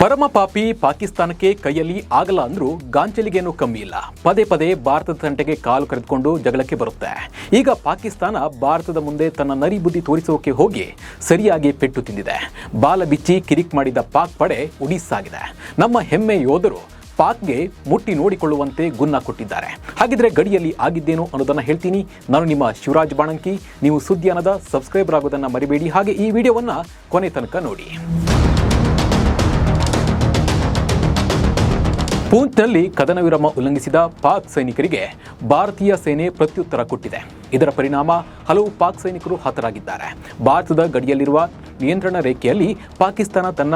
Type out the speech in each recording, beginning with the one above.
ಪರಮ ಪಾಪಿ ಪಾಕಿಸ್ತಾನಕ್ಕೆ ಕೈಯಲ್ಲಿ ಆಗಲ್ಲ ಅಂದ್ರೂ ಗಾಂಚಲಿಗೇನು ಕಮ್ಮಿ ಇಲ್ಲ. ಪದೇ ಪದೇ ಭಾರತದ ತಂಟೆಗೆ ಕಾಲು ಕರೆದುಕೊಂಡು ಜಗಳಕ್ಕೆ ಬರುತ್ತೆ. ಈಗ ಪಾಕಿಸ್ತಾನ ಭಾರತದ ಮುಂದೆ ತನ್ನ ನರಿ ಬುದ್ಧಿ ತೋರಿಸೋಕೆ ಹೋಗಿ ಸರಿಯಾಗಿ ಪೆಟ್ಟು ತಿಂದಿದೆ. ಬಾಲ ಬಿಚ್ಚಿ ಕಿರಿಕ್ ಮಾಡಿದ ಪಾಕ್ ಪಡೆ ಉಡಿಸಾಗಿದೆ. ನಮ್ಮ ಹೆಮ್ಮೆ ಯೋಧರು ಪಾಕ್ಗೆ ಮುಟ್ಟಿ ನೋಡಿಕೊಳ್ಳುವಂತೆ ಗುನ್ನ ಕೊಟ್ಟಿದ್ದಾರೆ. ಹಾಗಿದ್ರೆ ಗಡಿಯಲ್ಲಿ ಆಗಿದ್ದೇನು ಅನ್ನೋದನ್ನು ಹೇಳ್ತೀನಿ. ನಾನು ನಿಮ್ಮ ಶಿವರಾಜ್ ಬಾಣಂಕಿ. ನೀವು ಸುದ್ದಿಯಾನದ ಸಬ್ಸ್ಕ್ರೈಬರ್ ಆಗೋದನ್ನ ಮರಿಬೇಡಿ. ಹಾಗೆ ಈ ವಿಡಿಯೋವನ್ನ ಕೊನೆ ತನಕ ನೋಡಿ. ಪೂಂಚ್ನಲ್ಲಿ ಕದನ ವಿರಾಮ ಉಲ್ಲಂಘಿಸಿದ ಪಾಕ್ ಸೈನಿಕರಿಗೆ ಭಾರತೀಯ ಸೇನೆ ಪ್ರತ್ಯುತ್ತರ ಕೊಟ್ಟಿದೆ. ಇದರ ಪರಿಣಾಮ ಹಲವು ಪಾಕ್ ಸೈನಿಕರು ಹತರಾಗಿದ್ದಾರೆ. ಭಾರತದ ಗಡಿಯಲ್ಲಿರುವ ನಿಯಂತ್ರಣ ರೇಖೆಯಲ್ಲಿ ಪಾಕಿಸ್ತಾನ ತನ್ನ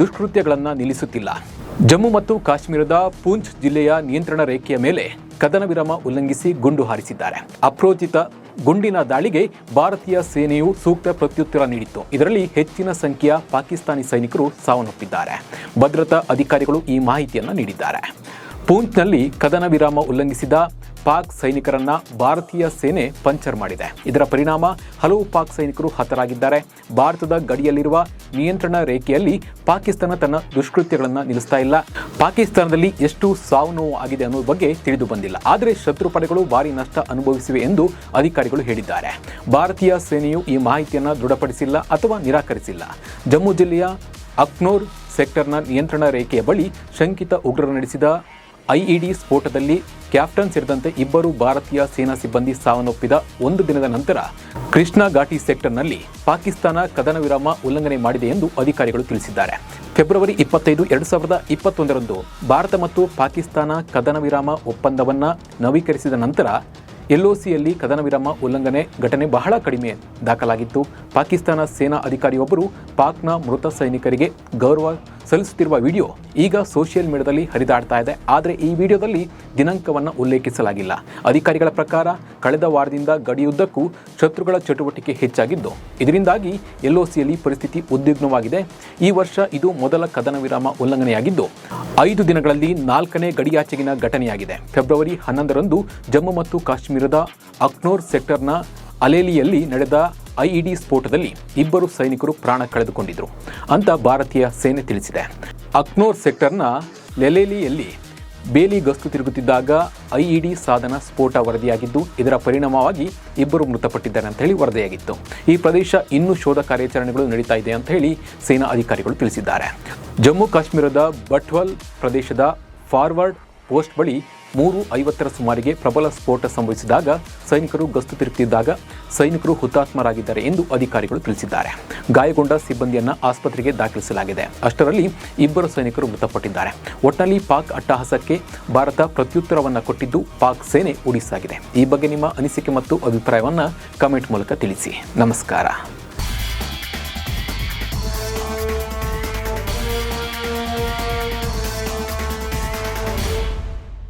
ದುಷ್ಕೃತ್ಯಗಳನ್ನು ನಿಲ್ಲಿಸುತ್ತಿಲ್ಲ. ಜಮ್ಮು ಮತ್ತು ಕಾಶ್ಮೀರದ ಪೂಂಚ್ ಜಿಲ್ಲೆಯ ನಿಯಂತ್ರಣ ರೇಖೆಯ ಮೇಲೆ ಕದನ ವಿರಾಮ ಉಲ್ಲಂಘಿಸಿ ಗುಂಡು ಹಾರಿಸಿದ್ದಾರೆ. ಅಪ್ರೋಚಿತ ಗುಂಡಿನ ದಾಳಿಗೆ ಭಾರತೀಯ ಸೇನೆಯು ಸೂಕ್ತ ಪ್ರತ್ಯುತ್ತರ ನೀಡಿತ್ತು. ಇದರಲ್ಲಿ ಹೆಚ್ಚಿನ ಸಂಖ್ಯೆಯ ಪಾಕಿಸ್ತಾನಿ ಸೈನಿಕರು ಸಾವನ್ನಪ್ಪಿದ್ದಾರೆ. ಭದ್ರತಾ ಅಧಿಕಾರಿಗಳು ಈ ಮಾಹಿತಿಯನ್ನು ನೀಡಿದ್ದಾರೆ. ಪೂಂಚ್ನಲ್ಲಿ ಕದನ ವಿರಾಮ ಉಲ್ಲಂಘಿಸಿದ ಪಾಕ್ ಸೈನಿಕರನ್ನ ಭಾರತೀಯ ಸೇನೆ ಪಂಚರ್ ಮಾಡಿದೆ. ಇದರ ಪರಿಣಾಮ ಹಲವು ಪಾಕ್ ಸೈನಿಕರು ಹತರಾಗಿದ್ದಾರೆ. ಭಾರತದ ಗಡಿಯಲ್ಲಿರುವ ನಿಯಂತ್ರಣ ರೇಖೆಯಲ್ಲಿ ಪಾಕಿಸ್ತಾನ ತನ್ನ ದುಷ್ಕೃತ್ಯಗಳನ್ನು ನಿಲ್ಲಿಸ್ತಾ ಇಲ್ಲ. ಪಾಕಿಸ್ತಾನದಲ್ಲಿ ಎಷ್ಟು ಸಾವು ನೋವು ಆಗಿದೆ ಅನ್ನೋ ಬಗ್ಗೆ ತಿಳಿದು ಬಂದಿಲ್ಲ. ಆದರೆ ಶತ್ರು ಪಡೆಗಳು ಭಾರಿ ನಷ್ಟ ಅನುಭವಿಸಿವೆ ಎಂದು ಅಧಿಕಾರಿಗಳು ಹೇಳಿದ್ದಾರೆ. ಭಾರತೀಯ ಸೇನೆಯು ಈ ಮಾಹಿತಿಯನ್ನು ದೃಢಪಡಿಸಿಲ್ಲ ಅಥವಾ ನಿರಾಕರಿಸಿಲ್ಲ. ಜಮ್ಮು ಜಿಲ್ಲೆಯ ಅಕ್ನೋರ್ ಸೆಕ್ಟರ್ನ ನಿಯಂತ್ರಣ ರೇಖೆಯ ಬಳಿ ಶಂಕಿತ ಉಗ್ರರು ನಡೆಸಿದ ಐಇಡಿ ಸ್ಫೋಟದಲ್ಲಿ ಕ್ಯಾಪ್ಟನ್ ಸೇರಿದಂತೆ ಇಬ್ಬರು ಭಾರತೀಯ ಸೇನಾ ಸಿಬ್ಬಂದಿ ಸಾವನ್ನಪ್ಪಿದ ಒಂದು ದಿನದ ನಂತರ ಕೃಷ್ಣಾ ಘಾಟಿ ಸೆಕ್ಟರ್ನಲ್ಲಿ ಪಾಕಿಸ್ತಾನ ಕದನ ವಿರಾಮ ಉಲ್ಲಂಘನೆ ಮಾಡಿದೆ ಎಂದು ಅಧಿಕಾರಿಗಳು ತಿಳಿಸಿದ್ದಾರೆ. ಫೆಬ್ರವರಿ ಇಪ್ಪತ್ತೈದು, ಎರಡು ಸಾವಿರದ ಇಪ್ಪತ್ತೊಂದರಂದು ಭಾರತ ಮತ್ತು ಪಾಕಿಸ್ತಾನ ಕದನ ವಿರಾಮ ಒಪ್ಪಂದವನ್ನು ನವೀಕರಿಸಿದ ನಂತರ ಎಲ್ಒಸಿಯಲ್ಲಿ ಕದನ ವಿರಾಮ ಉಲ್ಲಂಘನೆ ಘಟನೆ ಬಹಳ ಕಡಿಮೆ ದಾಖಲಾಗಿತ್ತು. ಪಾಕಿಸ್ತಾನ ಸೇನಾ ಅಧಿಕಾರಿಯೊಬ್ಬರು ಪಾಕ್ನ ಮೃತ ಸೈನಿಕರಿಗೆ ಗೌರವ ಸಲ್ಲಿಸುತ್ತಿರುವ ವಿಡಿಯೋ ಈಗ ಸೋಷಿಯಲ್ ಮೀಡಿಯಾದಲ್ಲಿ ಹರಿದಾಡ್ತಾ ಇದೆ. ಆದರೆ ಈ ವಿಡಿಯೋದಲ್ಲಿ ದಿನಾಂಕವನ್ನು ಉಲ್ಲೇಖಿಸಲಾಗಿಲ್ಲ. ಅಧಿಕಾರಿಗಳ ಪ್ರಕಾರ ಕಳೆದ ವಾರದಿಂದ ಗಡಿಯುದ್ದಕ್ಕೂ ಶತ್ರುಗಳ ಚಟುವಟಿಕೆ ಹೆಚ್ಚಾಗಿದ್ದು, ಇದರಿಂದಾಗಿ ಎಲ್ಒಸಿಯಲ್ಲಿ ಪರಿಸ್ಥಿತಿ ಉದ್ವಿಗ್ನವಾಗಿದೆ. ಈ ವರ್ಷ ಇದು ಮೊದಲ ಕದನ ವಿರಾಮ ಉಲ್ಲಂಘನೆಯಾಗಿದ್ದು, ಐದು ದಿನಗಳಲ್ಲಿ ನಾಲ್ಕನೇ ಗಡಿಯಾಚೆಗಿನ ಘಟನೆಯಾಗಿದೆ. ಫೆಬ್ರವರಿ ಹನ್ನೊಂದರಂದು ಜಮ್ಮು ಮತ್ತು ಕಾಶ್ಮೀರದ ಅಕ್ನೋರ್ ಸೆಕ್ಟರ್ನ ಅಲೇಲಿಯಲ್ಲಿ ನಡೆದ ಐಇಡಿ ಸ್ಫೋಟದಲ್ಲಿ ಇಬ್ಬರು ಸೈನಿಕರು ಪ್ರಾಣ ಕಳೆದುಕೊಂಡಿದ್ರು ಅಂತ ಭಾರತೀಯ ಸೇನೆ ತಿಳಿಸಿದೆ. ಅಕ್ನೋರ್ ಸೆಕ್ಟರ್ನ ಲೆಲೇಲಿಯಲ್ಲಿ ಬೇಲಿ ಗಸ್ತು ತಿರುಗುತ್ತಿದ್ದಾಗ ಐಇಡಿ ಸಾಧನ ಸ್ಫೋಟ ವರದಿಯಾಗಿದ್ದು, ಇದರ ಪರಿಣಾಮವಾಗಿ ಇಬ್ಬರು ಮೃತಪಟ್ಟಿದ್ದಾರೆ ಅಂತ ಹೇಳಿ ವರದಿಯಾಗಿತ್ತು. ಈ ಪ್ರದೇಶ ಇನ್ನೂ ಶೋಧ ಕಾರ್ಯಾಚರಣೆಗಳು ನಡೀತಾ ಇದೆ ಅಂತ ಹೇಳಿ ಸೇನಾ ಅಧಿಕಾರಿಗಳು ತಿಳಿಸಿದ್ದಾರೆ. ಜಮ್ಮು ಕಾಶ್ಮೀರದ ಬಟ್ವಲ್ ಪ್ರದೇಶದ ಫಾರ್ವರ್ಡ್ ಪೋಸ್ಟ್ ಬಳಿ ಮೂರು ಐವತ್ತರ ಸುಮಾರಿಗೆ ಪ್ರಬಲ ಸ್ಫೋಟ ಸಂಭವಿಸಿದಾಗ ಸೈನಿಕರು ಗಸ್ತು ತಿರುಗುತ್ತಿದ್ದಾಗ ಸೈನಿಕರು ಹುತಾತ್ಮರಾಗಿದ್ದಾರೆ ಎಂದು ಅಧಿಕಾರಿಗಳು ತಿಳಿಸಿದ್ದಾರೆ. ಗಾಯಗೊಂಡ ಸಿಬ್ಬಂದಿಯನ್ನು ಆಸ್ಪತ್ರೆಗೆ ದಾಖಲಿಸಲಾಗಿದೆ. ಅಷ್ಟರಲ್ಲಿ ಇಬ್ಬರು ಸೈನಿಕರು ಮೃತಪಟ್ಟಿದ್ದಾರೆ. ಒಟ್ಟಿನಲ್ಲಿ ಪಾಕ್ ಅಟ್ಟಹಾಸಕ್ಕೆ ಭಾರತ ಪ್ರತ್ಯುತ್ತರವನ್ನು ಕೊಟ್ಟಿದ್ದು ಪಾಕ್ ಸೇನೆ ಉಡಿಸಾಗಿದೆ ಈ ಬಗ್ಗೆ ನಿಮ್ಮ ಅನಿಸಿಕೆ ಮತ್ತು ಅಭಿಪ್ರಾಯವನ್ನು ಕಮೆಂಟ್ ಮೂಲಕ ತಿಳಿಸಿ. ನಮಸ್ಕಾರ.